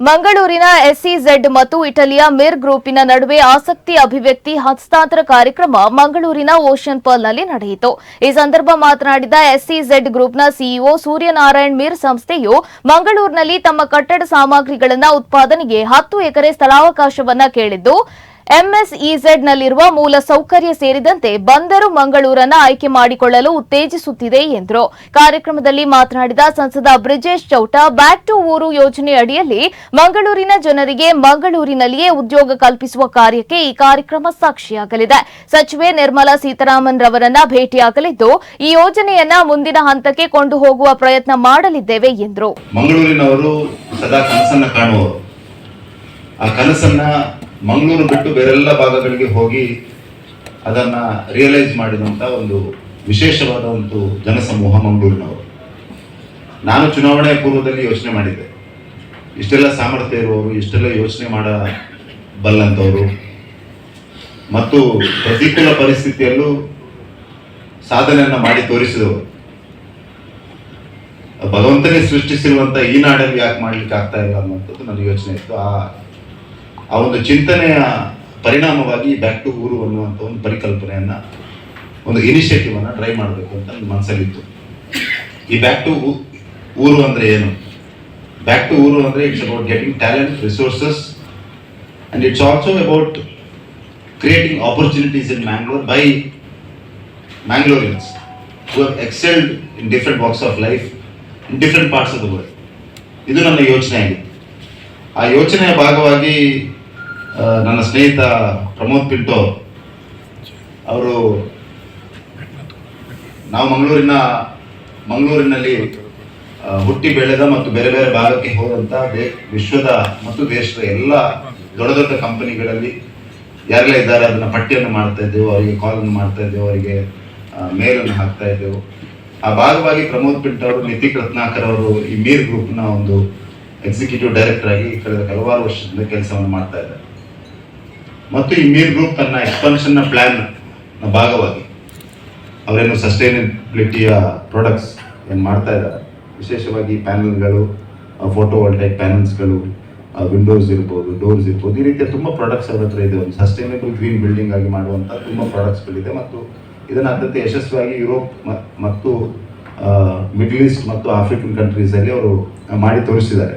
ಮಂಗಳೂರಿನ ಎಸ್ಇಝೆಡ್ ಮತ್ತು ಇಟಲಿಯ ಮಿರ್ ಗ್ರೂಪಿನ ನಡುವೆ ಆಸಕ್ತಿ ಅಭಿವ್ಯಕ್ತಿ ಹಸ್ತಾಂತರ ಕಾರ್ಯಕ್ರಮ ಮಂಗಳೂರಿನ ಓಷನ್ ಪರ್ಲ್ನಲ್ಲಿ ನಡೆಯಿತು. ಈ ಸಂದರ್ಭ ಮಾತನಾಡಿದ ಎಸ್ಇಝೆಡ್ ಗ್ರೂಪ್ನ ಸಿಇಒ ಸೂರ್ಯನಾರಾಯಣ್ ಮಿರ್ ಸಂಸ್ಥೆಯು ಮಂಗಳೂರಿನಲ್ಲಿ ತಮ್ಮ ಕಟ್ಟಡ ಸಾಮಗ್ರಿಗಳನ್ನು ಉತ್ಪಾದನೆಗೆ ಹತ್ತು ಎಕರೆ ಸ್ಥಳಾವಕಾಶವನ್ನು ಕೇಳಿದ್ದು ಎಂಎಸ್ಇಝೆಡ್ನಲ್ಲಿರುವ ಮೂಲ ಸೌಕರ್ಯ ಸೇರಿದಂತೆ ಬಂದರು ಮಂಗಳೂರನ್ನ ಆಯ್ಕೆ ಮಾಡಿಕೊಳ್ಳಲು ಉತ್ತೇಜಿಸುತ್ತಿದೆ ಎಂದರು. ಕಾರ್ಯಕ್ರಮದಲ್ಲಿ ಮಾತನಾಡಿದ ಸಂಸದ ಬ್ರಿಜೇಶ್ ಚೌಟ, ಬ್ಯಾಕ್ ಟು ಊರು ಯೋಜನೆ ಅಡಿಯಲ್ಲಿ ಮಂಗಳೂರಿನ ಜನರಿಗೆ ಮಂಗಳೂರಿನಲ್ಲಿಯೇ ಉದ್ಯೋಗ ಕಲ್ಪಿಸುವ ಕಾರ್ಯಕ್ಕೆ ಈ ಕಾರ್ಯಕ್ರಮ ಸಾಕ್ಷಿಯಾಗಲಿದೆ. ಸಚಿವೆ ನಿರ್ಮಲಾ ಸೀತಾರಾಮನ್ ರವರನ್ನ ಭೇಟಿಯಾಗಲಿದ್ದು, ಈ ಯೋಜನೆಯನ್ನ ಮುಂದಿನ ಹಂತಕ್ಕೆ ಕೊಂಡು ಹೋಗುವ ಪ್ರಯತ್ನ ಮಾಡಲಿದ್ದೇವೆ ಎಂದರು. ಮಂಗಳೂರಿನವರು ಸದಾ ಕನಸನ್ನ ಕಾಣುವರು ಆ ಕನಸನ್ನ ಮಂಗಳೂರು ಬಿಟ್ಟು ಬೇರೆಲ್ಲ ಭಾಗಗಳಿಗೆ ಹೋಗಿ ಅದನ್ನ ರಿಯಲೈಸ್ ಮಾಡಿದಂತ ಒಂದು ವಿಶೇಷವಾದ ಒಂದು ಜನಸಮೂಹ ಮಂಗಳೂರಿನವರು. ನಾನು ಚುನಾವಣೆ ಪೂರ್ವದಲ್ಲಿ ಯೋಚನೆ ಮಾಡಿದ್ದೆ. ಇಷ್ಟೆಲ್ಲ ಸಾಮರ್ಥ್ಯ ಇರುವವರು, ಇಷ್ಟೆಲ್ಲ ಯೋಚನೆ ಮಾಡಬಲ್ಲಂಥವರು ಮತ್ತು ಪ್ರತಿಕೂಲ ಪರಿಸ್ಥಿತಿಯಲ್ಲೂ ಸಾಧನೆಯನ್ನು ಮಾಡಿ ತೋರಿಸಿದವರು. ಭಗವಂತನೇ ಸೃಷ್ಟಿಸಿರುವಂಥ ಈ ನಾಡಲ್ಲಿ ಯಾಕೆ ಮಾಡ್ಲಿಕ್ಕೆ ಆಗ್ತಾ ಇಲ್ಲ ಅನ್ನುವಂಥದ್ದು ನನ್ನ ಯೋಚನೆ ಇತ್ತು. ಆ ಆ ಒಂದು ಚಿಂತನೆಯ ಪರಿಣಾಮವಾಗಿ ಬ್ಯಾಕ್ ಟು ಊರು ಅನ್ನುವಂಥ ಒಂದು ಪರಿಕಲ್ಪನೆಯನ್ನ ಒಂದು ಇನಿಷಿಯೇಟಿವ್ ಅನ್ನ ಟ್ರೈ ಮಾಡಬೇಕು ಅಂತ ನನ್ನ ಮನಸ್ಸಲ್ಲಿತ್ತು. ಈ ಬ್ಯಾಕ್ ಟು ಊರು ಅಂದ್ರೆ ಏನು? ಬ್ಯಾಕ್ ಟು ಊರು ಅಂದ್ರೆ it's about getting talent resources and it's also about creating opportunities in Mangalore by Mangaloreans who have excelled in different walks of life in different parts of the world. ಇದು ನನ್ನ ಯೋಚನೆ ಆಗಿತ್ತು ಆ ಯೋಚನೆಯ ಭಾಗವಾಗಿ ನನ್ನ ಸ್ನೇಹಿತ ಪ್ರಮೋದ್ ಪಿಂಟೋ ಅವರು ನಾವು ಮಂಗಳೂರಿನ, ಮಂಗಳೂರಿನಲ್ಲಿ ಹುಟ್ಟಿ ಬೆಳೆದ ಮತ್ತು ಬೇರೆ ಬೇರೆ ಭಾಗಕ್ಕೆ ಹೋದಂತ ವಿಶ್ವದ ಮತ್ತು ದೇಶದ ಎಲ್ಲ ದೊಡ್ಡ ದೊಡ್ಡ ಕಂಪನಿಗಳಲ್ಲಿ ಯಾರೆಲ್ಲ ಇದ್ದಾರೆ ಅದನ್ನ ಪಟ್ಟಿಯನ್ನು ಮಾಡ್ತಾ ಇದ್ದೆವು, ಅವರಿಗೆ ಕಾಲನ್ನು ಮಾಡ್ತಾ ಇದ್ದೆವು, ಅವರಿಗೆ ಮೇಲನ್ನು ಹಾಕ್ತಾ ಇದ್ದೆವು. ಆ ಭಾಗವಾಗಿ ಪ್ರಮೋದ್ ಪಿಂಟ್ ಅವರು ನಿತಿಕ್ ರತ್ನಾಕರ್ ಅವರು, ಈ ಮೀರ್ ಗ್ರೂಪ್ನ ಒಂದು ಎಕ್ಸಿಕ್ಯೂಟಿವ್ ಡೈರೆಕ್ಟರ್ ಆಗಿ ಕಳೆದ ಹಲವಾರು ವರ್ಷದಿಂದ ಕೆಲಸವನ್ನು ಮಾಡ್ತಾ ಇದ್ದಾರೆ. ಮತ್ತು ಈ ಮೀರ್ ಗ್ರೂಪ್ ತನ್ನ ಎಕ್ಸ್ಪಾನ್ಷನ್ನ ಪ್ಲಾನ್ನ ಭಾಗವಾಗಿ ಅವರೇನು ಸಸ್ಟೈನಬಿಲಿಟಿಯ ಪ್ರಾಡಕ್ಟ್ಸ್ ಏನು ಮಾಡ್ತಾ ಇದ್ದಾರೆ. ವಿಶೇಷವಾಗಿ ಪ್ಯಾನಲ್ಗಳು ಫೋಟೋ ವೋಲ್ಟೈಕ್ ಪ್ಯಾನಲ್ಸ್ಗಳು ವಿಂಡೋಸ್ ಇರ್ಬೋದು ಡೋರ್ಸ್ ಇರ್ಬೋದು, ಈ ರೀತಿಯ ತುಂಬ ಪ್ರಾಡಕ್ಟ್ಸ್ ಅವ್ರ ಹತ್ರ ಇದೆ. ಒಂದು ಸಸ್ಟೈನಬಲ್ ಗ್ರೀನ್ ಬಿಲ್ಡಿಂಗ್ ಆಗಿ ಮಾಡುವಂಥ ತುಂಬ ಪ್ರಾಡಕ್ಟ್ಸ್ಗಳಿದೆ ಮತ್ತು ಇದನ್ನು ಅತ್ಯಂತ ಯಶಸ್ವಿಯಾಗಿ ಯುರೋಪ್ ಮತ್ತು ಮಿಡ್ಲ್ ಈಸ್ಟ್ ಮತ್ತು ಆಫ್ರಿಕನ್ ಕಂಟ್ರೀಸಲ್ಲಿ ಅವರು ಮಾಡಿ ತೋರಿಸಿದ್ದಾರೆ.